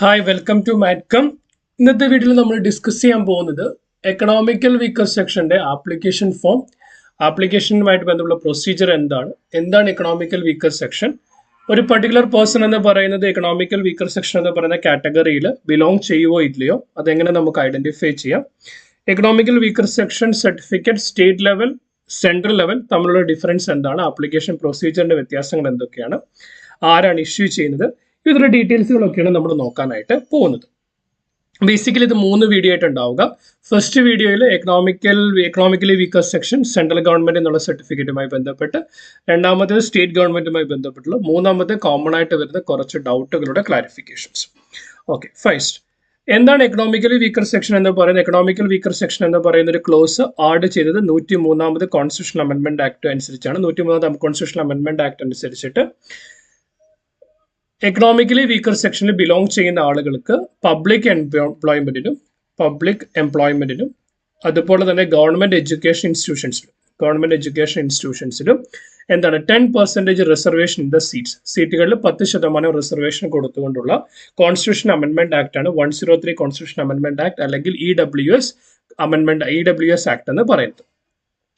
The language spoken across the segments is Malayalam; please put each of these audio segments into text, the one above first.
ഹായ് വെൽക്കം ടു മാറ്റ്കം ഇന്നത്തെ വീഡിയോയിൽ നമ്മൾ ഡിസ്കസ് ചെയ്യാൻ പോകുന്നത് എക്കണോമിക്കൽ വീക്കർ സെക്ഷന്റെ ആപ്ലിക്കേഷൻ ഫോം ആപ്ലിക്കേഷനുമായിട്ട് ബന്ധമുള്ള പ്രൊസീജിയർ എന്താണ്? എന്താണ് എക്കണോമിക്കൽ വീക്കർ സെക്ഷൻ ഒരു പർട്ടിക്കുലർ പേഴ്സൺ എന്ന് പറയുന്നത് എക്കണോമിക്കൽ വീക്കർ സെക്ഷൻ എന്ന് പറയുന്ന കാറ്റഗറിയിൽ ബിലോങ് ചെയ്യുവോ ഇല്ലയോ? അതെങ്ങനെ നമുക്ക് ഐഡന്റിഫൈ ചെയ്യാം? Economical weaker section certificate state level central level തമ്മിലുള്ള ഡിഫറൻസ് എന്താണ്? ആപ്ലിക്കേഷൻ പ്രൊസീജിയറിന്റെ വ്യത്യാസങ്ങൾ എന്തൊക്കെയാണ്? ആരാണ് ഇഷ്യൂ ചെയ്യുന്നത്? ഇതിന്റെ ഡീറ്റെയിൽസുകളൊക്കെയാണ് നമ്മൾ നോക്കാനായിട്ട് പോകുന്നത്. ബേസിക്കലി ഇത് മൂന്ന് വീഡിയോ ആയിട്ട് ഉണ്ടാവുക. ഫസ്റ്റ് വീഡിയോയിൽ economical economically weaker section central government എന്നുള്ള സർട്ടിഫിക്കറ്റുമായി ബന്ധപ്പെട്ട് രണ്ടാമത്തേത് സ്റ്റേറ്റ് ഗവൺമെന്റുമായി ബന്ധപ്പെട്ടുള്ള മൂന്നാമത്തെ കോമൺ ആയിട്ട് വരുന്ന കുറച്ച് ഡൗട്ടുകളുടെ ക്ലാരിഫിക്കേഷൻസ് ഓക്കെ ഫസ്റ്റ് എന്താണ് എക്കണോമിക്കലി വീക്കർ സെക്ഷൻ എന്ന് പറയുന്നത്? എക്കണോമിക്കൽ വീക്കർ സെക്ഷൻ എന്ന് പറയുന്ന ഒരു ക്ലോസ് ആഡ് ചെയ്തത് നൂറ്റി മൂന്നാമത് കോൺസ്റ്റിറ്റ്യൂഷൻ അമെന്റ്മെന്റ് ആക്ട് അനുസരിച്ചാണ്. നൂറ്റി മൂന്നാമത് കോൺസ്റ്റിറ്റ്യൂഷൻ അമെന്റ്മെന്റ് ആക്ട് അനുസരിച്ചിട്ട് എക്കണോമിക്കലി വീക്കർ സെക്ഷനിൽ ബിലോങ് ചെയ്യുന്ന ആളുകൾക്ക് പബ്ലിക് എംപ്ലോയ്മെന്റിനും പബ്ലിക് എംപ്ലോയ്മെന്റിനും അതുപോലെ തന്നെ ഗവൺമെന്റ് എഡ്യൂക്കേഷൻ ഇൻസ്റ്റിറ്റ്യൂഷൻസിലും ഗവൺമെന്റ് എഡ്യൂക്കേഷൻ ഇൻസ്റ്റിറ്റ്യൂഷൻസിലും എന്താണ് ten percentage reservation in the seats സീറ്റുകളിൽ പത്ത് ശതമാനം റിസർവേഷൻ കൊടുത്തുകൊണ്ടുള്ള കോൺസ്റ്റിറ്റ്യൂഷൻ അമെന്റ്മെന്റ് ആക്ട് ആണ് one zero three constitution amendment act അല്ലെങ്കിൽ E W S amendment E W S act എന്ന് പറയുന്നത്.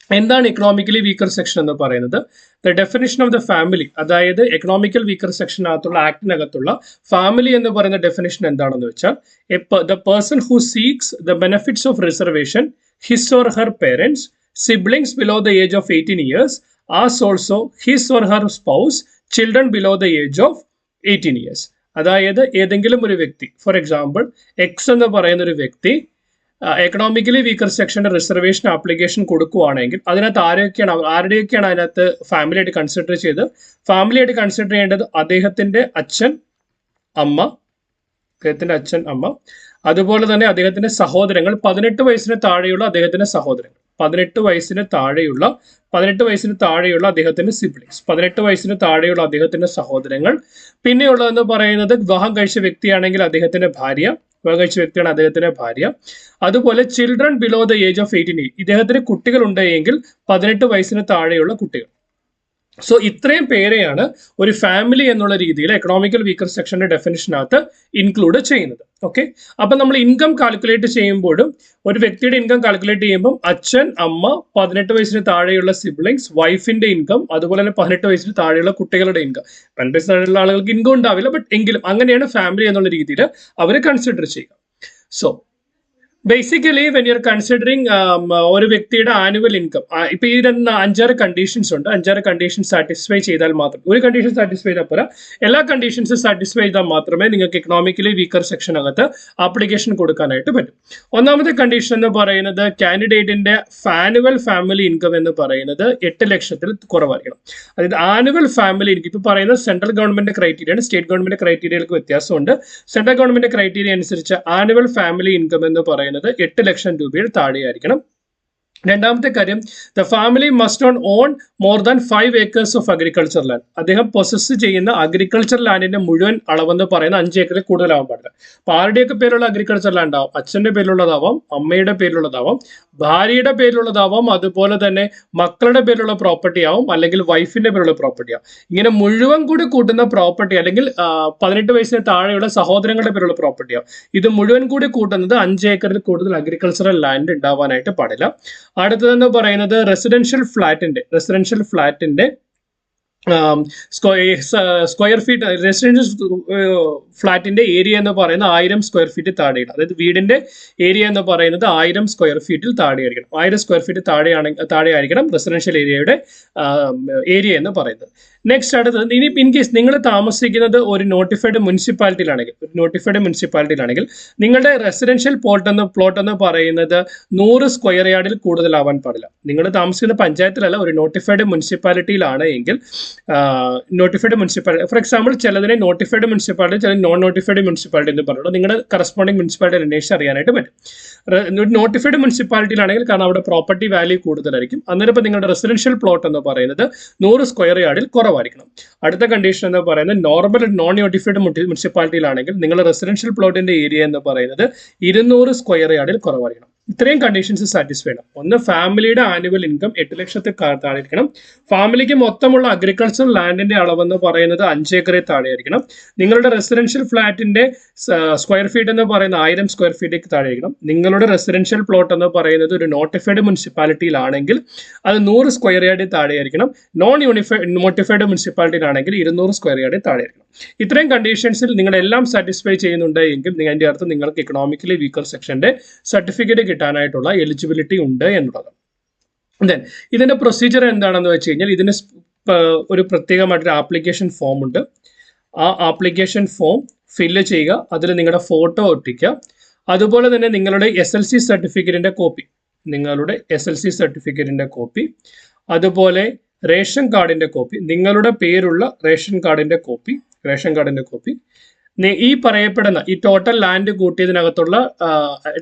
എന്താണ് ഇക്കണോമിക്കലി വീക്കർ സെക്ഷൻ എന്ന് പറയുന്നത്? The definition of the family അതായത് എക്കണോമിക്കൽ വീക്കർ സെക്ഷനകത്തുള്ള ആക്ടിനകത്തുള്ള ഫാമിലി എന്ന് പറയുന്ന ഡെഫിനിഷൻ എന്താണെന്ന് വെച്ചാൽ the person who seeks the benefits of reservation his or her parents siblings below the age of eighteen years as also his or her spouse children below the age of eighteen years അതായത് ഏതെങ്കിലും ഒരു വ്യക്തി ഫോർ എക്സാമ്പിൾ എക്സ് എന്ന് പറയുന്ന ഒരു വ്യക്തി എക്കണോമിക്കലി വീക്കർ സെക്ഷന്റെ റിസർവേഷൻ ആപ്ലിക്കേഷൻ കൊടുക്കുവാണെങ്കിൽ അതിനകത്ത് ആരൊക്കെയാണ് ആരുടെയൊക്കെയാണ് അതിനകത്ത് ഫാമിലി ആയിട്ട് കൺസിഡർ ചെയ്ത് ഫാമിലി ആയിട്ട് കൺസിഡർ ചെയ്യേണ്ടത് അദ്ദേഹത്തിന്റെ അച്ഛൻ അമ്മ അദ്ദേഹത്തിന്റെ അച്ഛൻ അമ്മ. അതുപോലെ തന്നെ അദ്ദേഹത്തിന്റെ സഹോദരങ്ങൾ പതിനെട്ട് വയസ്സിന് താഴെയുള്ള അദ്ദേഹത്തിന്റെ സഹോദരങ്ങൾ. പതിനെട്ട് വയസ്സിന് താഴെയുള്ള പതിനെട്ട് വയസ്സിന് താഴെയുള്ള അദ്ദേഹത്തിന്റെ സിബ്ലിങ്സ് പതിനെട്ട് വയസ്സിന് താഴെയുള്ള അദ്ദേഹത്തിന്റെ സഹോദരങ്ങൾ. പിന്നെയുള്ളതെന്ന് പറയുന്നത് വിവാഹം കഴിച്ച വ്യക്തിയാണെങ്കിൽ അദ്ദേഹത്തിന്റെ ഭാര്യ. വിവാഹം വ്യക്തിയാണ് അദ്ദേഹത്തിന്റെ ഭാര്യ. അതുപോലെ children below the age of eighteen ഇദ്ദേഹത്തിന് കുട്ടികൾ ഉണ്ടെങ്കിൽ പതിനെട്ട് വയസ്സിന് താഴെയുള്ള കുട്ടികൾ. സോ ഇത്രയും പേരെയാണ് ഒരു ഫാമിലി എന്നുള്ള രീതിയിൽ എക്കണോമിക്കൽ വീക്കർ സെക്ഷന്റെ ഡെഫിനിഷനകത്ത് ഇൻക്ലൂഡ് ചെയ്യുന്നത്. ഓക്കെ അപ്പൊ നമ്മൾ ഇൻകം കാൽക്കുലേറ്റ് ചെയ്യുമ്പോഴും ഒരു വ്യക്തിയുടെ ഇൻകം കാൽക്കുലേറ്റ് ചെയ്യുമ്പോൾ അച്ഛൻ അമ്മ പതിനെട്ട് വയസ്സിന് താഴെയുള്ള സിബ്ലിങ്സ് വൈഫിന്റെ ഇൻകം അതുപോലെ തന്നെ പതിനെട്ട് വയസ്സിന് താഴെയുള്ള കുട്ടികളുടെ ഇൻകം പതിനെട്ട് വയസ്സിന് താഴെയുള്ള ആളുകൾക്ക് ഇൻകം ഉണ്ടാവില്ല ബട്ട് എങ്കിലും അങ്ങനെയാണ് ഫാമിലി എന്നുള്ള രീതിയിൽ അവർ കൺസിഡർ ചെയ്യുക. So basically when you are considering ഒരു വ്യക്തിയുടെ ആനുവൽ ഇൻകം ഇപ്പൊ രണ്ട് അഞ്ചാറ് കണ്ടീഷൻസ് ഉണ്ട്. അഞ്ചാറ് കണ്ടീഷൻ സാറ്റിസ്ഫൈ ചെയ്താൽ മാത്രം ഒരു കണ്ടീഷൻ സാറ്റിസ്ഫൈ ചെയ്താൽ പോരാ. എല്ലാ കണ്ടീഷൻസും സാറ്റിസ്ഫൈ ചെയ്താൽ മാത്രമേ നിങ്ങൾക്ക് എക്കണോമിക്കലി വീക്കർ സെക്ഷൻ അകത്ത് ആപ്ലിക്കേഷൻ കൊടുക്കാനായിട്ട് പറ്റും. ഒന്നാമത്തെ കണ്ടീഷൻ എന്ന് പറയുന്നത് കാൻഡിഡേറ്റിന്റെ ആനുവൽ ഫാമിലി ഇൻകം എന്ന് പറയുന്നത് എട്ട് ലക്ഷത്തിൽ കുറവായിരിക്കണം. അതായത് ആനുവൽ ഫാമിലി ഇൻകം ഇപ്പൊ പറയുന്നത് central government criteria state government ക്രൈറ്റീരിയകൾക്ക് വ്യത്യാസമുണ്ട്. സെൻട്രൽ ഗവൺമെന്റ് ക്രൈറ്റീരിയ അനുസരിച്ച് ആനുവൽ ഫാമിലി ഇൻകം എന്ന് പറയുന്നത് പറയുന്നത് എട്ട് ലക്ഷം രൂപയിൽ താഴെയായിരിക്കണം. രണ്ടാമത്തെ കാര്യം the family must own own more than five acres of agriculture land അദ്ദേഹം പ്രൊസസ് ചെയ്യുന്ന അഗ്രികൾച്ചർ ലാൻഡിന്റെ മുഴുവൻ അളവെന്ന് പറയുന്ന അഞ്ച് ഏക്കറിൽ കൂടുതലാവാൻ പാടില്ല. അപ്പൊ ആരുടെയൊക്കെ പേരുള്ള അഗ്രികൾച്ചർ ലാൻഡ് ആവും? അച്ഛന്റെ പേരിലുള്ളതാവാം അമ്മയുടെ പേരിലുള്ളതാവാം ഭാര്യയുടെ പേരിലുള്ളതാവാം അതുപോലെ തന്നെ മക്കളുടെ പേരിലുള്ള പ്രോപ്പർട്ടി ആവും അല്ലെങ്കിൽ വൈഫിന്റെ പേരിലുള്ള പ്രോപ്പർട്ടി ആവും. ഇങ്ങനെ മുഴുവൻ കൂടി കൂട്ടുന്ന പ്രോപ്പർട്ടി അല്ലെങ്കിൽ പതിനെട്ട് വയസ്സിന് താഴെയുള്ള സഹോദരങ്ങളുടെ പേരുള്ള പ്രോപ്പർട്ടി ആവും. ഇത് മുഴുവൻ കൂടി കൂട്ടുന്നത് അഞ്ച് ഏക്കറിൽ കൂടുതൽ അഗ്രികൾച്ചറൽ ലാൻഡ് ഉണ്ടാവാനായിട്ട് പാടില്ല. അടുത്തതെന്ന് പറയുന്നത് റെസിഡൻഷ്യൽ ഫ്ലാറ്റിന്റെ റെസിഡൻഷ്യൽ ഫ്ലാറ്റിന്റെ സ്ക്വയർ ഫീറ്റ് റെസിഡൻഷ്യൽ ഫ്ലാറ്റിന്റെ ഏരിയ എന്ന് പറയുന്നത് ആയിരം സ്ക്വയർ ഫീറ്റ് താഴെയാണ്. അതായത് വീടിന്റെ ഏരിയ എന്ന് പറയുന്നത് ആയിരം സ്ക്വയർ ഫീറ്റിൽ താഴെയായിരിക്കണം. ആയിരം സ്ക്വയർ ഫീറ്റ് താഴെയാണെങ്കിൽ താഴെയായിരിക്കണം റെസിഡൻഷ്യൽ ഏരിയയുടെ ഏരിയ എന്ന് പറയുന്നത്. നെക്സ്റ്റ് അടുത്തത് ഇനി ഇൻ കേസ് നിങ്ങൾ താമസിക്കുന്നത് ഒരു നോട്ടിഫൈഡ് മുനിസിപ്പാലിറ്റിയിലാണെങ്കിൽ ഒരു നോട്ടിഫൈഡ് മുനിസിപ്പാലിറ്റിയിലാണെങ്കിൽ നിങ്ങളുടെ റെസിഡൻഷ്യൽ പ്ലോട്ട് എന്ന് പ്ലോട്ട് എന്ന് പറയുന്നത് നൂറ് സ്ക്വയർ യാർഡിൽ കൂടുതലാവാൻ പാടില്ല. നിങ്ങൾ താമസിക്കുന്ന പഞ്ചായത്തിലല്ല ഒരു നോട്ടിഫൈഡ് മുനിസിപ്പാലിറ്റിയിലാണ് എങ്കിൽ നോട്ടിഫൈഡ് മുനിസിപ്പാലിറ്റി ഫോർ എക്സാമ്പിൾ ചിലതിനെ നോട്ടിഫൈഡ് മുനിസിപ്പാലിറ്റി ചില നോൺ നോട്ടിഫൈഡ് മുനിസിപ്പാലിറ്റി എന്ന് പറയുന്നത് നിങ്ങളുടെ കറസ്പോണ്ടിങ് മുനിസിപ്പാലിറ്റി അന്വേഷിച്ച് അറിയാനായിട്ട് പറ്റും. നോട്ടിഫൈഡ് മുനിസിപ്പാലിറ്റിയിലാണെങ്കിൽ കാരണം അവിടെ പ്രോപ്പർട്ടി വാല്യൂ കൂടുതലായിരിക്കും. അന്നേരം ഇപ്പോൾ നിങ്ങളുടെ റെസിഡൻഷ്യൽ പ്ലോട്ട് എന്ന് പറയുന്നത് നൂറ് സ്ക്വയർ യാർഡിൽ കുറവായിരിക്കണം. അടുത്ത കണ്ടീഷൻ എന്ന് പറയുന്നത് നോർമൽ നോൺ നോട്ടിഫൈഡ് മുനിസിപ്പാലിറ്റിയിലാണെങ്കിൽ നിങ്ങളുടെ റെസിഡൻഷ്യൽ പ്ലോട്ടിന്റെ ഏരിയ എന്ന് പറയുന്നത് ഇരുന്നൂറ് സ്ക്വയർ യാർഡിൽ കുറവായിരിക്കണം. ഇത്രയും കണ്ടീഷൻസ് സാറ്റിസ്ഫൈഡ് ചെയ്യണം ഒന്ന് ഫാമിലിയുടെ ആനുവൽ ഇൻകം എട്ട് ലക്ഷത്തിൽ താഴെയിരിക്കണം. ഫാമിലിക്ക് മൊത്തമുള്ള അഗ്രികൾച്ചർ ലാൻഡിന്റെ അളവെന്ന് പറയുന്നത് അഞ്ച് ഏക്കറിൽ താഴെയായിരിക്കണം നിങ്ങളുടെ റെസിഡൻഷ്യൽ ഫ്ലാറ്റിന്റെ സ്ക്വയർ ഫീറ്റ് എന്ന് പറയുന്ന ആയിരം സ്ക്വയർ ഫീറ്റിലേക്ക് താഴെയായിരിക്കണം നിങ്ങളുടെ റെസിഡൻഷ്യൽ പ്ലോട്ട് എന്ന് പറയുന്നത് ഒരു നോട്ടിഫൈഡ് മുനിസിപ്പാലിറ്റിയിലാണെങ്കിൽ അത് നൂറ് സ്ക്വയർ യാർഡിൽ താഴെയായിരിക്കണം നോൺ യൂണിഫൈഡ് നോട്ടിഫൈഡ് മുനിസിപ്പാലിറ്റിയിലാണെങ്കിൽ ഇരുന്നൂറ് സ്ക്വയർ യാർഡിൽ താഴെയായിരിക്കണം ഇത്രയും കണ്ടീഷൻസിൽ നിങ്ങളെല്ലാം സാറ്റിസ്ഫൈ ചെയ്യുന്നുണ്ടെങ്കിൽ അതിന്റെ അർത്ഥം നിങ്ങൾക്ക് ഇക്കണോമിക്കലി വീക്കർ സെക്ഷന്റെ സർട്ടിഫിക്കറ്റ് കിട്ടാനായിട്ടുള്ള എലിജിബിലിറ്റി ഉണ്ട് എന്നുള്ളത്. ദെൻ ഇതിന്റെ പ്രൊസീജിയർ എന്താണെന്ന് വെച്ച് കഴിഞ്ഞാൽ ഇതിന് ഒരു പ്രത്യേകമായിട്ടൊരു ആപ്ലിക്കേഷൻ ഫോം ഉണ്ട്. ആ ആപ്ലിക്കേഷൻ ഫോം ഫില്ല് ചെയ്യുക അതിൽ നിങ്ങളുടെ ഫോട്ടോ ഒട്ടിക്കുക. അതുപോലെ തന്നെ നിങ്ങളുടെ എസ് എൽ സി സർട്ടിഫിക്കറ്റിന്റെ കോപ്പി നിങ്ങളുടെ എസ് എൽ സി സർട്ടിഫിക്കറ്റിന്റെ കോപ്പി അതുപോലെ റേഷൻ കാർഡിന്റെ കോപ്പി നിങ്ങളുടെ പേരുള്ള റേഷൻ കാർഡിന്റെ കോപ്പി റേഷൻ കാർഡിന്റെ കോപ്പി ഈ പറയപ്പെടുന്ന ഈ ടോട്ടൽ ലാൻഡ് കൂട്ടിയതിനകത്തുള്ള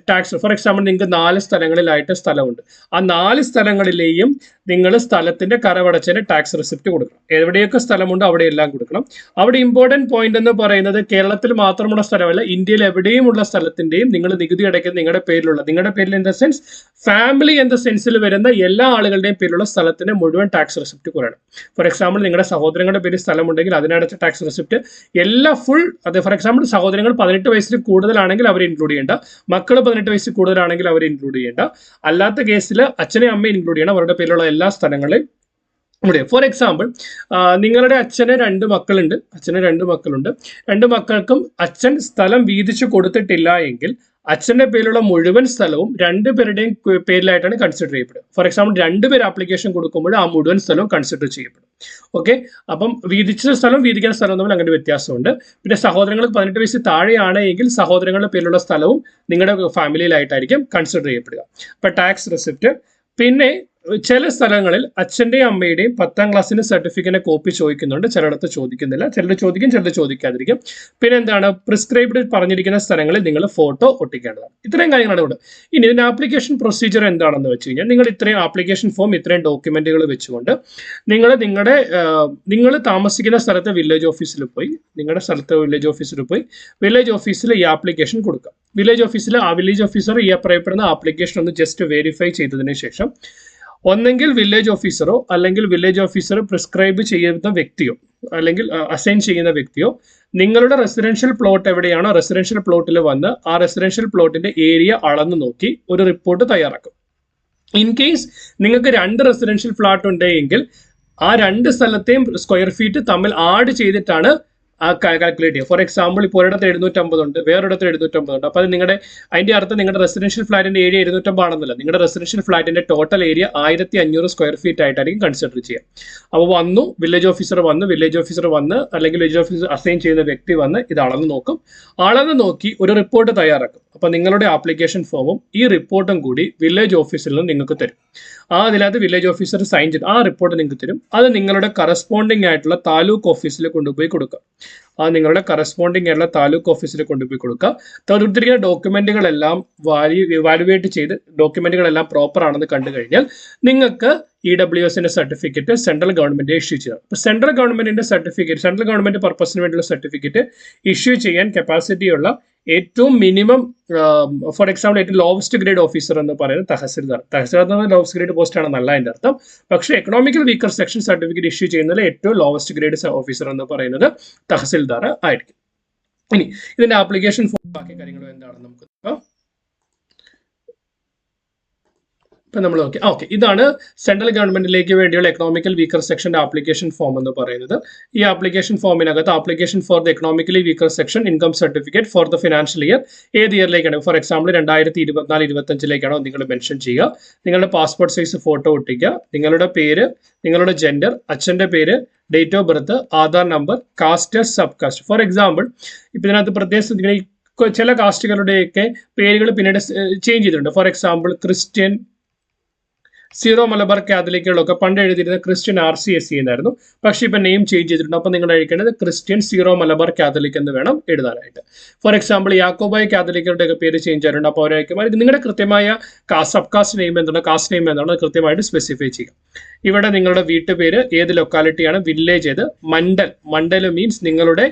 ടാക്സ് ഫോർ എക്സാമ്പിൾ നിങ്ങൾക്ക് നാല് സ്ഥലങ്ങളിലായിട്ട് സ്ഥലമുണ്ട്. ആ നാല് സ്ഥലങ്ങളിലെയും നിങ്ങൾ സ്ഥലത്തിന്റെ കരവടച്ചതിന് ടാക്സ് റെസിപ്റ്റ് കൊടുക്കണം. എവിടെയൊക്കെ സ്ഥലമുണ്ടോ അവിടെ എല്ലാം കൊടുക്കണം. അവിടെ ഇമ്പോർട്ടന്റ് പോയിന്റ് എന്ന് പറയുന്നത് കേരളത്തിൽ മാത്രമുള്ള സ്ഥലമല്ല ഇന്ത്യയിൽ എവിടെയുമുള്ള സ്ഥലത്തിന്റെയും നിങ്ങൾ നികുതി അടയ്ക്കുന്ന നിങ്ങളുടെ പേരിലുള്ള നിങ്ങളുടെ പേരിൽ ഇൻ ദ സെൻസ് ഫാമിലി എന്ന സെൻസിൽ വരുന്ന എല്ലാ ആളുകളുടെയും പേരിലുള്ള സ്ഥലത്തിന് മുഴുവൻ ടാക്സ് റെസിപ്റ്റ് കുറയണം ഫോർ എക്സാമ്പിൾ നിങ്ങളുടെ സഹോദരങ്ങളുടെ പേരിൽ സ്ഥലമുണ്ടെങ്കിൽ അതിനടച്ച ടാക്സ് റെസിപ്റ്റ് എല്ലാ ഫുൾ അത് ഫോർ എക്സാമ്പിൾ സഹോദരങ്ങൾ പതിനെട്ട് വയസ്സിൽ കൂടുതലാണെങ്കിൽ അവർ ഇൻക്ലൂഡ് ചെയ്യേണ്ട. മക്കൾ പതിനെട്ട് വയസ്സിൽ കൂടുതലാണെങ്കിൽ അവർ ഇൻക്ലൂഡ് ചെയ്യേണ്ട. അല്ലാത്ത കേസിൽ അച്ഛനെ അമ്മയെ ഇൻക്ലൂഡ് ചെയ്യണം. അവരുടെ പേരിലുള്ള എല്ലാ സ്ഥലങ്ങളും ഇവിടെ. ഫോർ എക്സാമ്പിൾ നിങ്ങളുടെ അച്ഛന് രണ്ട് മക്കളുണ്ട്. അച്ഛന് രണ്ട് മക്കളുണ്ട്. രണ്ട് മക്കൾക്കും അച്ഛൻ സ്ഥലം വീതിച്ചു കൊടുത്തിട്ടില്ല എങ്കിൽ അച്ഛന്റെ പേരിലുള്ള മുഴുവൻ സ്ഥലവും രണ്ടുപേരുടെയും പേരുടെയും പേരിലായിട്ടാണ് കൺസിഡർ ചെയ്യപ്പെടുക. ഫോർ എക്സാമ്പിൾ രണ്ട് പേര് ആപ്ലിക്കേഷൻ കൊടുക്കുമ്പോൾ ആ മുഴുവൻ സ്ഥലവും കൺസിഡർ ചെയ്യപ്പെടും. ഓക്കെ അപ്പം വീതിച്ച സ്ഥലം വീതിക്കുന്ന സ്ഥലം തമ്മിൽ അങ്ങനെ വ്യത്യാസമുണ്ട്. പിന്നെ സഹോദരങ്ങൾക്ക് പതിനെട്ട് വയസ്സ് താഴെയാണെങ്കിൽ സഹോദരങ്ങളുടെ പേരിലുള്ള സ്ഥലവും നിങ്ങളുടെ ഫാമിലിയിലായിട്ടായിരിക്കും കൺസിഡർ ചെയ്യപ്പെടുക. അപ്പൊ ടാക്സ് റെസിപ്റ്റ് പിന്നെ ചില സ്ഥലങ്ങളിൽ അച്ഛന്റെയും അമ്മയുടെയും പത്താം ക്ലാസ്സിന്റെ സർട്ടിഫിക്കറ്റിന്റെ കോപ്പി ചോദിക്കുന്നുണ്ട്. ചിലയിടത്ത് ചോദിക്കുന്നില്ല. ചിലർ ചോദിക്കും ചിലർ ചോദിക്കാതിരിക്കും. പിന്നെ എന്താണ് പ്രിസ്ക്രൈബ്ഡ് പറഞ്ഞിരിക്കുന്ന സ്ഥലങ്ങളിൽ നിങ്ങൾ ഫോട്ടോ ഒട്ടിക്കേണ്ടതാണ്. ഇത്രയും കാര്യങ്ങളാണ് ഇവിടെ. ഇനി ഇതിന്റെ ആപ്ലിക്കേഷൻ പ്രൊസീജിയർ എന്താണെന്ന് വെച്ച് കഴിഞ്ഞാൽ നിങ്ങൾ ഇത്രയും ആപ്ലിക്കേഷൻ ഫോം ഇത്രയും ഡോക്യുമെന്റുകൾ വെച്ചുകൊണ്ട് നിങ്ങൾ നിങ്ങളുടെ നിങ്ങൾ താമസിക്കുന്ന സ്ഥലത്തെ വില്ലേജ് ഓഫീസിൽ പോയി നിങ്ങളുടെ സ്ഥലത്തെ വില്ലേജ് ഓഫീസിൽ പോയി വില്ലേജ് ഓഫീസിൽ ഈ ആപ്ലിക്കേഷൻ കൊടുക്കാം വില്ലേജ് ഓഫീസിൽ ആ വില്ലേജ് ഓഫീസർ ഈ പറയപ്പെടുന്ന ആപ്ലിക്കേഷൻ ഒന്ന് ജസ്റ്റ് വെരിഫൈ ചെയ്തതിന് ശേഷം ഒന്നെങ്കിൽ വില്ലേജ് ഓഫീസറോ അല്ലെങ്കിൽ വില്ലേജ് ഓഫീസർ പ്രിസ്ക്രൈബ് ചെയ്യുന്ന വ്യക്തിയോ അല്ലെങ്കിൽ അസൈൻ ചെയ്യുന്ന വ്യക്തിയോ നിങ്ങളുടെ റെസിഡൻഷ്യൽ പ്ലോട്ട് എവിടെയാണോ റെസിഡൻഷ്യൽ പ്ലോട്ടിൽ വന്ന് ആ റെസിഡൻഷ്യൽ പ്ലോട്ടിന്റെ ഏരിയ അളന്ന് നോക്കി ഒരു റിപ്പോർട്ട് തയ്യാറാക്കും. ഇൻ കേസ് നിങ്ങൾക്ക് രണ്ട് റെസിഡൻഷ്യൽ ഫ്ലാറ്റ് ഉണ്ടെങ്കിൽ ആ രണ്ട് സ്ഥലത്തെയും സ്ക്വയർ ഫീറ്റ് തമ്മിൽ ആഡ് ചെയ്തിട്ടാണ് ആ കാൽക്കുലേറ്റ് ചെയ്യുക. ഫോർ എക്സാമ്പിൾ ഇപ്പോൾ ഒരിടത്ത് എഴുന്നൂറ്റമ്പത് ഉണ്ട് വേറൊരിടത്ത് എഴുന്നൂറ്റമ്പത് ഉണ്ട് അപ്പോൾ അത് നിങ്ങളുടെ അതിന്റെ അർത്ഥം നിങ്ങളുടെ റെസിഡൻഷ്യൽ ഫ്ലാറ്റിന്റെ ഏരിയ എഴുന്നൂറ്റമ്പാണെന്നല്ല നിങ്ങളുടെ റെസിഡൻഷ്യൽ ഫ്ലാറ്റിന്റെ ടോട്ടൽ ഏരിയ ആയിരത്തി അഞ്ഞൂറ് സ്ക്വയർ ഫീറ്റ് ആയിട്ടായിരിക്കും കൺസിഡർ ചെയ്യുക. അപ്പോൾ വന്നു വില്ലേജ് ഓഫീസർ വന്ന് വില്ലേജ് ഓഫീസർ വന്ന് അല്ലെങ്കിൽ വില്ലേജ് ഓഫീസർ അസൈൻ ചെയ്യുന്ന വ്യക്തി വന്ന് ഇത് അളന്ന് നോക്കും. അളന്ന് നോക്കി ഒരു റിപ്പോർട്ട് തയ്യാറാക്കും. അപ്പോൾ നിങ്ങളുടെ ആപ്ലിക്കേഷൻ ഫോമും ഈ റിപ്പോർട്ടും കൂടി വില്ലേജ് ഓഫീസിൽ നിന്ന് നിങ്ങൾക്ക് തരും. ആ അതിനകത്ത് വില്ലേജ് ഓഫീസർ സൈൻ ചെയ്ത് ആ റിപ്പോർട്ട് നിങ്ങൾക്ക് തരും. അത് നിങ്ങളുടെ കറസ്പോണ്ടിങ് ആയിട്ടുള്ള താലൂക്ക് ഓഫീസിൽ കൊണ്ടുപോയി കൊടുക്കുക. ആ നിങ്ങളുടെ കറസ്പോണ്ടിങ് ആയിട്ടുള്ള താലൂക്ക് ഓഫീസിൽ കൊണ്ടുപോയി കൊടുക്കുക. തന്നിരിക്കുന്ന ഡോക്യുമെന്റുകളെല്ലാം വാലി വാലുവേറ്റ് ചെയ്ത് ഡോക്യുമെന്റുകളെല്ലാം പ്രോപ്പർ ആണെന്ന് കണ്ടു കഴിഞ്ഞാൽ നിങ്ങൾക്ക് ഇ ഡബ്ല്യു എസിന്റെ സർട്ടിഫിക്കറ്റ് സെൻട്രൽ ഗവൺമെന്റ് ഇഷ്യൂ ചെയ്തത് അപ്പൊ സെൻട്രൽ ഗവൺമെന്റിന്റെ സർട്ടിഫിക്കറ്റ് സെൻട്രൽ ഗവൺമെന്റ് പർപ്പസിന് വേണ്ടിയുള്ള സർട്ടിഫിക്കറ്റ് ഇഷ്യൂ ചെയ്യാൻ കപ്പാസിറ്റി ഉള്ള ഏറ്റവും മിനിമം ഫോർ എക്സാമ്പിൾ ഏറ്റവും ലോവസ്റ്റ് ഗ്രേഡ് ഓഫീസർ എന്ന് പറയുന്നത് തഹസിൽദാർ. തഹസിൽദാർ എന്ന് പറഞ്ഞാൽ ലോവസ്റ്റ് ഗ്രേഡ് പോസ്റ്റ് ആണെന്നല്ല അതിന്റെ അർത്ഥം. പക്ഷേ economical weaker section certificate issue ചെയ്യുന്നതിൽ ഏറ്റവും ലോവസ്റ്റ് ഗ്രേഡ് ഓഫീസർ എന്ന് പറയുന്നത് തഹസിൽദാർ ആയിരിക്കും. ഇനി ഇതിന്റെ ആപ്ലിക്കേഷൻ ഫോം ബാക്കി കാര്യങ്ങളും എന്താണെന്ന് നമുക്ക് നോക്കാം. ഇപ്പൊ നമ്മൾ ഓക്കെ ഓക്കെ. ഇതാണ് സെൻട്രൽ ഗവൺമെന്റിലേക്ക് വേണ്ടിയുള്ള എക്കണോമിക്കൽ വീക്കർ സെക്ഷന്റെ ആപ്ലിക്കേഷൻ ഫോം എന്ന് പറയുന്നത്. ഈ application ഫോമിനകത്ത് application for the economically weaker section income certificate for the financial year ഏത് ഇയറിലേക്കാണ് ഫോർ എക്സാമ്പിൾ രണ്ടായിരത്തി ഇരുപത്തിനാല് ഇരുപത്തഞ്ചിലേക്കാണോ നിങ്ങൾ മെൻഷൻ ചെയ്യുക. നിങ്ങളുടെ പാസ്പോർട്ട് സൈസ് ഫോട്ടോ ഒട്ടിക്കുക. നിങ്ങളുടെ പേര് നിങ്ങളുടെ ജെൻഡർ അച്ഛന്റെ പേര് date of birth Aadhaar number caste sub caste for example ഇപ്പൊ ഇതിനകത്ത് പ്രത്യേകിച്ച് ചില കാസ്റ്റുകളുടെയൊക്കെ പേരുകൾ പിന്നീട് ചേഞ്ച് ചെയ്തിട്ടുണ്ട്. For example Christian Syro Malabar കാത്തലിക്കുകളൊക്കെ പണ്ട് എഴുതിയിരുന്ന Christian R C S C എന്നായിരുന്നു. പക്ഷേ ഇപ്പം നെയിം ചേഞ്ച് ചെയ്തിട്ടുണ്ട്. അപ്പം നിങ്ങൾ എഴുതേണ്ടത് ക്രിസ്ത്യൻ സീറോ മലബാർ കാത്തലിക് എന്ന് വേണം എഴുതാനായിട്ട്. ഫോർ എക്സാമ്പിൾ യാക്കോബായ കാത്തലിക്കുകളുടെ ഒക്കെ പേര് ചേഞ്ച് ആയിട്ടുണ്ട്. അപ്പോൾ അവരൊക്കെ നിങ്ങളുടെ കൃത്യമായ സബ് കാസ്റ്റ് നെയിം എന്താണ് കാസ്റ്റ് നെയിം എന്താണ് കൃത്യമായിട്ട് സ്പെസിഫൈ ചെയ്യുക ഇവിടെ നിങ്ങളുടെ വീട്ടുപേര് ഏത് ലൊക്കാലിറ്റിയാണ് വില്ലേജ് ഏത് മണ്ഡൽ മണ്ഡൽ മീൻസ് നിങ്ങളുടെ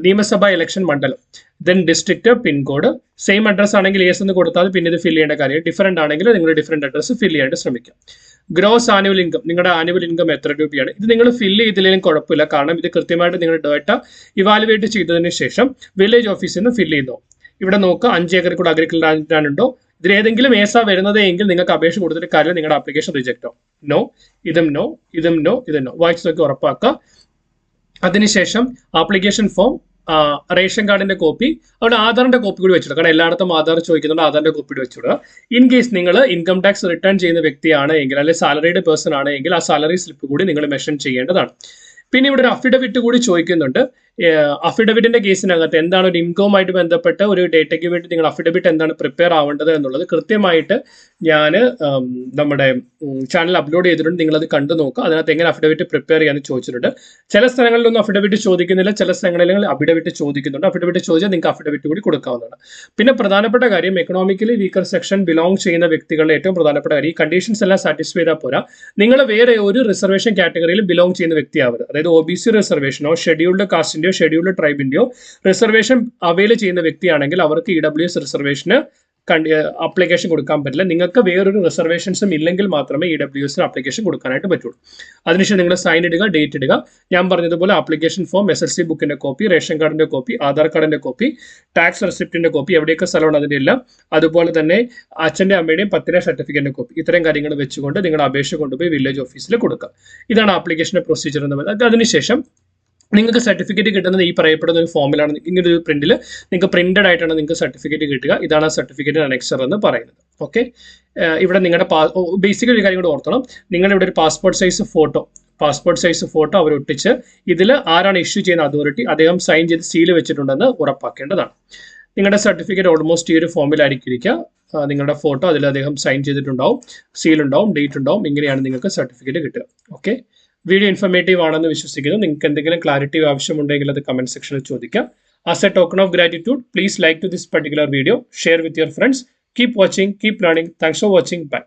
നിയമസഭാ ഇലക്ഷൻ മണ്ഡലം then district pincode same address ആണെങ്കിൽ എസ് എന്ന് കൊടുത്താൽ പിന്നെ ഇത് ഫില്ല് ചെയ്യേണ്ട കാര്യം ഡിഫറെന്റ് ആണെങ്കിൽ നിങ്ങൾ ഡിഫറെന്റ് അഡ്രസ് ഫില്ല് ചെയ്യാനായിട്ട് ശ്രമിക്കാം ഗ്രോസ് ആനുവൽ ഇൻകം നിങ്ങളുടെ ആനുവൽ ഇൻകം എത്ര രൂപയാണ് ഇത് നിങ്ങൾ ഫില്ല് ചെയ്തില്ലെങ്കിലും കുഴപ്പമില്ല കാരണം ഇത് കൃത്യമായിട്ട് നിങ്ങളുടെ ഡേറ്റ ഇവാലുവേറ്റ് ചെയ്തതിന് ശേഷം വില്ലേജ് ഓഫീസിൽ നിന്ന് ഫില്ല് ചെയ്തോ ഇവിടെ നോക്കുക അഞ്ച് ഏക്കർ കൂടെ അഗ്രികൾച്ചർ ഉണ്ടോ ഇതിൽ ഏതെങ്കിലും ഏസ വരുന്നത് എങ്കിൽ നിങ്ങൾക്ക് അപേക്ഷ കൊടുത്തിട്ട് കാര്യം നിങ്ങളുടെ ആപ്ലിക്കേഷൻ റിജക്റ്റ് നോ ഇതും നോ ഇതും നോ ഇതും നോ വായിച്ചു നോക്കി ഉറപ്പാക്കുക. അതിനുശേഷം ആപ്ലിക്കേഷൻ ഫോം റേഷൻ കാർഡിന്റെ കോപ്പി അവിടെ ആധാറിന്റെ കോപ്പി കൂടി വെച്ചിടുക. കാരണം എല്ലായിടത്തും ആധാർ ചോദിക്കുന്നുണ്ട് ആധാറിന്റെ കോപ്പി കൂടി വെച്ചിടുക. ഇൻ കേസ് നിങ്ങൾ ഇൻകം ടാക്സ് റിട്ടേൺ ചെയ്യുന്ന വ്യക്തിയാണ് എങ്കിൽ അല്ലെങ്കിൽ സാലറിയുടെ പേഴ്സൺ ആണ് എങ്കിൽ ആ സാലറി സ്ലിപ്പ് കൂടി നിങ്ങൾ മെഷൻ ചെയ്യേണ്ടതാണ്. പിന്നെ ഇവിടെ ഒരു അഫിഡവിറ്റ് കൂടി ചോദിക്കുന്നുണ്ട്. അഫിഡവിറ്റിന്റെ കേസിനകത്ത് എന്താണ് ഒരു ഇൻകവുമായിട്ട് ബന്ധപ്പെട്ട ഒരു ഡേറ്റയ്ക്ക് വേണ്ടി നിങ്ങൾ അഫിഡവിറ്റ് എന്താണ് പ്രിപ്പയർ ആവേണ്ടത് എന്നുള്ളത് കൃത്യമായിട്ട് ഞാൻ നമ്മുടെ ചാനൽ അപ്ലോഡ് ചെയ്തിട്ടുണ്ട്. നിങ്ങളത് കണ്ടു നോക്കുക. അതിനകത്ത് എങ്ങനെ അഫിഡവിറ്റ് പ്രിപ്പയർ ചെയ്യാൻ ചോദിച്ചിട്ടുണ്ട്. ചില സ്ഥലങ്ങളിലൊന്നും അഫിഡവിറ്റ് ചോദിക്കുന്നില്ല. ചില സ്ഥലങ്ങളിൽ അഫിഡവിറ്റ് ചോദിക്കുന്നുണ്ട്. അഫിഡവിറ്റ് ചോദിച്ചാൽ നിങ്ങൾക്ക് അഫിഡവിറ്റ് കൂടി കൊടുക്കാവുന്നതാണ്. പിന്നെ പ്രധാനപ്പെട്ട കാര്യം എക്കണോമിക്കലി വീക്കർ സെക്ഷൻ ബിലോങ് ചെയ്യുന്ന വ്യക്തികളുടെ ഏറ്റവും പ്രധാനപ്പെട്ട കാര്യം ഈ കണ്ടീഷൻസ് എല്ലാം സാറ്റിസ്ഫൈ ചെയ്താൽ പോരാ. നിങ്ങൾ വേറെ ഒരു റിസർവേഷൻ കാറ്റഗറിയിൽ ബിലോങ് ചെയ്യുന്ന വ്യക്തിയാവരുത്. അതായത് ഒ ബി സി റിസർവേഷനോ ഷെഡ്യൂൾഡ് കാസ്റ്റിന്റെയോ ഷെഡ്യൂൾഡ് ട്രൈബിന്റെയോ റിസർവേഷൻ അവൈൽ ചെയ്യുന്ന വ്യക്തിയാണെങ്കിൽ അവർക്ക് ഇ ഡബ്ല്യു എസ് റിസർവേഷന് അപ്ലിക്കേഷൻ കൊടുക്കാൻ പറ്റില്ല. നിങ്ങൾക്ക് വേറൊരു റിസർവേഷൻസും ഇല്ലെങ്കിൽ മാത്രമേ ഇ ഡബ്ല്യു എസിന് അപ്ലിക്കേഷൻ കൊടുക്കാനായിട്ട് പറ്റുള്ളൂ. അതിനുശേഷം നിങ്ങൾ സൈൻ ഇടുക ഡേറ്റ് ഇടുക. ഞാൻ പറഞ്ഞതുപോലെ application form S L C ബുക്കിന്റെ കോപ്പി റേഷൻ കാർഡിന്റെ കോപ്പി ആധാർ കാർഡിന്റെ കോപ്പി ടാക്സ് റെസിപ്റ്റിന്റെ കോപ്പി എവിടെയൊക്കെ സ്ഥലമാണ് അതിന്റെ എല്ലാം. അതുപോലെ തന്നെ അച്ഛന്റെ അമ്മയുടെയും പത്തിന സർട്ടിഫിക്കറ്റിന്റെ കോപ്പി ഇത്തരം കാര്യങ്ങൾ വെച്ചുകൊണ്ട് നിങ്ങൾ അപേക്ഷ കൊണ്ടുപോയി വില്ലേജ് ഓഫീസിൽ കൊടുക്കുക. ഇതാണ് ആപ്ലിക്കേഷന്റെ പ്രൊസീജിയർ എന്ന് പറയുന്നത്. അതിനുശേഷം നിങ്ങൾക്ക് സർട്ടിഫിക്കറ്റ് കിട്ടുന്നത് ഈ പറയപ്പെടുന്ന ഒരു ഫോമിലാണ് ഇങ്ങനെ ഒരു പ്രിന്റിൽ നിങ്ങൾക്ക് പ്രിന്റഡ് ആയിട്ടാണ് നിങ്ങൾക്ക് സർട്ടിഫിക്കറ്റ് കിട്ടുക. ഇതാണ് ആ സർട്ടിഫിക്കറ്റ് അനക്സർ എന്ന് പറയുന്നത്. ഓക്കെ ഇവിടെ നിങ്ങളുടെ പാ ബേസിക്കൽ ഒരു കാര്യം കൂടെ ഓർത്തണം. നിങ്ങളുടെ ഇവിടെ ഒരു passport size photo passport size photo അവർ ഒട്ടിച്ച് ഇതിൽ ആരാണ് ഇഷ്യൂ ചെയ്യുന്ന അതോറിറ്റി അദ്ദേഹം സൈൻ ചെയ്ത് സീൽ വെച്ചിട്ടുണ്ടെന്ന് ഉറപ്പാക്കേണ്ടതാണ്. നിങ്ങളുടെ സർട്ടിഫിക്കറ്റ് ഓൾമോസ്റ്റ് ഈ ഒരു ഫോമിലായിരിക്കും ഇരിക്കുക നിങ്ങളുടെ ഫോട്ടോ അതിൽ അദ്ദേഹം സൈൻ ചെയ്തിട്ടുണ്ടാവും സീൽ ഉണ്ടാവും ഡേറ്റ് ഉണ്ടാവും. ഇങ്ങനെയാണ് നിങ്ങൾക്ക് സർട്ടിഫിക്കറ്റ് കിട്ടുക. ഓക്കെ വീഡിയോ ഇൻഫർമേറ്റീവ് ആണെന്ന് വിശ്വസിക്കുന്നു. നിങ്ങൾക്ക് എന്തെങ്കിലും ക്ലാരിറ്റി ആവശ്യമുണ്ടെങ്കിൽ അത് കമന്റ് സെക്ഷനിൽ ചോദിക്കാം. As a token of gratitude please like to this particular video share with your friends keep watching keep learning thanks for watching bye